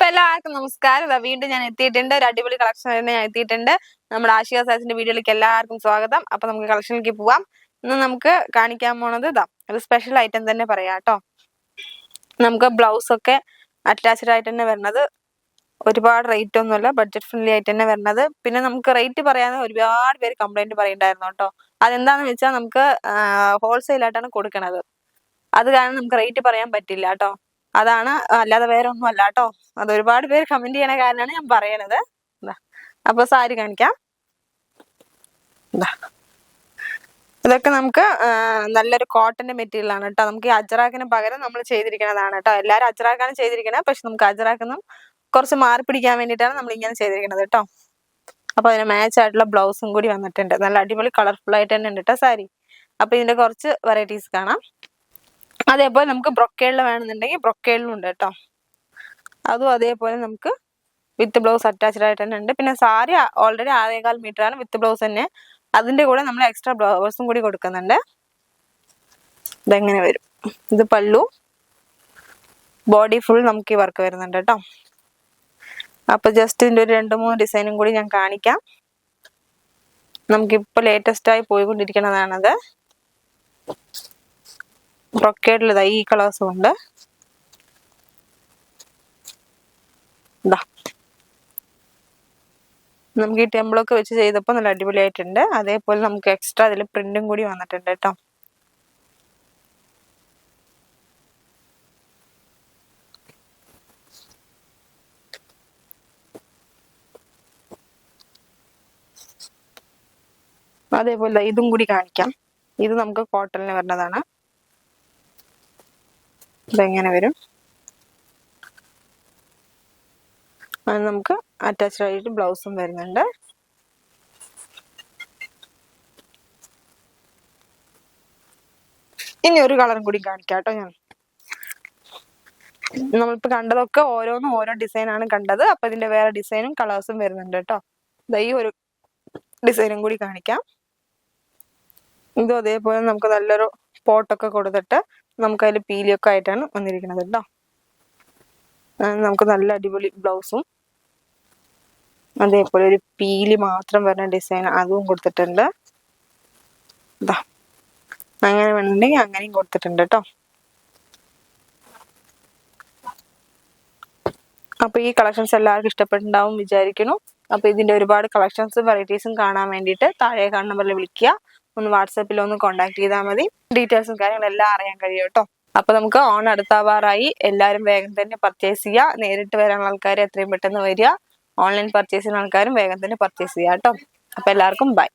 അപ്പൊ എല്ലാവർക്കും നമസ്കാരം. വീണ്ടും ഞാൻ എത്തിയിട്ടുണ്ട്. ഒരു അടിപൊളി കളക്ഷൻ തന്നെ ഞാൻ എത്തിയിട്ടുണ്ട്. നമ്മുടെ ആശിക സാസിന്റെ വീഡിയോയിലേക്ക് എല്ലാവർക്കും സ്വാഗതം. അപ്പൊ നമുക്ക് കളക്ഷനിലേക്ക് പോവാം. ഇന്ന് നമുക്ക് കാണിക്കാൻ പോണത് ഇതാ ഒരു സ്പെഷ്യൽ ഐറ്റം തന്നെ പറയാം കേട്ടോ. നമുക്ക് ബ്ലൗസ് ഒക്കെ അറ്റാച്ച്ഡ് ആയിട്ട് തന്നെ വരണത്. ഒരുപാട് റേറ്റ് ഒന്നുമില്ല ബഡ്ജറ്റ് ഫ്രണ്ട്ലി ആയിട്ട് തന്നെ വരണത്. പിന്നെ നമുക്ക് റേറ്റ് പറയാതെ ഒരുപാട് പേര് കംപ്ലൈന്റ് പറയണ്ടായിരുന്നു കേട്ടോ. അതെന്താന്ന് വെച്ചാൽ നമുക്ക് ഹോൾസെയിൽ ആയിട്ടാണ് കൊടുക്കണത്. അത് കാരണം നമുക്ക് റേറ്റ് പറയാൻ പറ്റില്ല കേട്ടോ. അതാണ് അല്ലാതെ വേറെ ഒന്നും അല്ല കേട്ടോ. അത് ഒരുപാട് പേര് കമന്റ് ചെയ്യണ കാരണമാണ് ഞാൻ പറയണത്. അപ്പൊ സാരി കാണിക്കാം. ഇതൊക്കെ നമുക്ക് നല്ലൊരു കോട്ടന്റെ മെറ്റീരിയൽ ആണ് കേട്ടോ. നമുക്ക് ഈ അജറാക്കിന് പകരം നമ്മൾ ചെയ്തിരിക്കുന്നതാണ് കേട്ടോ. എല്ലാവരും അജറാക്കാണ് ചെയ്തിരിക്കുന്നത് പക്ഷെ നമുക്ക് അജറാക്കിന്നും കുറച്ച് മാറി പിടിക്കാൻ വേണ്ടിയിട്ടാണ് നമ്മൾ ഇങ്ങനെ ചെയ്തിരിക്കുന്നത് കേട്ടോ. അപ്പൊ അതിന് മാച്ച് ആയിട്ടുള്ള ബ്ലൗസും കൂടി വന്നിട്ടുണ്ട്. നല്ല അടിപൊളി കളർഫുൾ ആയിട്ട് തന്നെ ഉണ്ട് കേട്ടോ സാരി. അപ്പൊ ഇതിന്റെ കുറച്ച് വെറൈറ്റീസ് കാണാം. അതേപോലെ നമുക്ക് ബ്രൊക്കേഡിൽ വേണമെന്നുണ്ടെങ്കിൽ ബ്രൊക്കേഡിലും ഉണ്ട് കേട്ടോ. അതും അതേപോലെ നമുക്ക് വിത്ത് ബ്ലൗസ് അറ്റാച്ച്ഡ് ആയിട്ട് തന്നെ ഉണ്ട്. പിന്നെ സാരി ഓൾറെഡി ആറേകാൽ ആണ് വിത്ത് ബ്ലൗസ് തന്നെ. അതിന്റെ കൂടെ നമ്മൾ എക്സ്ട്രാ ബ്ലൗസും കൂടി കൊടുക്കുന്നുണ്ട്. ഇതെങ്ങനെ വരും? ഇത് പല്ലു. ബോഡി ഫുൾ നമുക്ക് ഈ വർക്ക് വരുന്നുണ്ട് കേട്ടോ. അപ്പൊ ജസ്റ്റ് ഇതിന്റെ ഒരു രണ്ട് മൂന്ന് ഡിസൈനും കൂടി ഞാൻ കാണിക്കാം. നമുക്കിപ്പോൾ ലേറ്റസ്റ്റ് ആയി പോയിക്കൊണ്ടിരിക്കുന്നതാണത് ബ്രൊക്കേഡിൽ ഈ കളേഴ്സും ഉണ്ട് ഇതാ നമുക്ക് ഈ ടെമ്പിളൊക്കെ വെച്ച് ചെയ്തപ്പോൾ നല്ല അടിപൊളിയായിട്ടുണ്ട്. അതേപോലെ നമുക്ക് എക്സ്ട്രാ അതിൽ പ്രിന്റും കൂടി വന്നിട്ടുണ്ട് കേട്ടോ. അതേപോലെ ഇതും കൂടി കാണിക്കാം. ഇത് നമുക്ക് കോട്ടണിന് വരുന്നതാണ് ഇതെങ്ങനെ വരും? അത് നമുക്ക് അറ്റാച്ച്ഡ് ആയിട്ട് ബ്ലൗസും വരുന്നുണ്ട്. ഇനി ഒരു കളറും കൂടി കാണിക്കാം കേട്ടോ ഞാൻ. നമ്മളിപ്പോ കണ്ടതൊക്കെ ഓരോന്നും ഓരോ ഡിസൈൻ ആണ് കണ്ടത്. അപ്പൊ ഇതിന്റെ വേറെ ഡിസൈനും കളേഴ്സും വരുന്നുണ്ട് കേട്ടോ. ഈ ഒരു ഡിസൈനും കൂടി കാണിക്കാം. ഇതും അതേപോലെ നമുക്ക് നല്ലൊരു പോട്ടൊക്കെ കൊടുത്തിട്ട് നമുക്ക് അതിൽ പീലിയൊക്കെ ആയിട്ടാണ് വന്നിരിക്കുന്നത് കേട്ടോ നമുക്ക് നല്ല അടിപൊളി ബ്ലൗസും അതേപോലെ ഒരു പീലി മാത്രം വരുന്ന ഡിസൈൻ അതും കൊടുത്തിട്ടുണ്ട്. ഇതാ അങ്ങനെ വേണമെന്നുണ്ടെങ്കിൽ അങ്ങനെയും കൊടുത്തിട്ടുണ്ട് കേട്ടോ അപ്പൊ ഈ കളക്ഷൻസ് എല്ലാവർക്കും ഇഷ്ടപ്പെട്ടുണ്ടാവും വിചാരിക്കുന്നു. അപ്പൊ ഇതിന്റെ ഒരുപാട് കളക്ഷൻസും വെറൈറ്റീസും കാണാൻ വേണ്ടിയിട്ട് താഴെ കാണുന്ന നമ്പറിൽ വിളിക്കുക. ഒന്ന് വാട്സാപ്പിൽ ഒന്ന് കോൺടാക്ട് ചെയ്താൽ മതി. ഡീറ്റെയിൽസും കാര്യങ്ങളും എല്ലാം അറിയാൻ കഴിയും കേട്ടോ. അപ്പൊ നമുക്ക് ഓൺ അടുത്താവാറായി എല്ലാവരും വേഗം തന്നെ പർച്ചേസ് ചെയ്യുക നേരിട്ട് വരാനുള്ള ആൾക്കാർ എത്രയും പെട്ടെന്ന് വരിക. ഓൺലൈൻ പർച്ചേസ് ആൾക്കാരും വേഗം തന്നെ പർച്ചേസ് ചെയ്യുക കേട്ടോ. അപ്പൊ എല്ലാവർക്കും ബൈ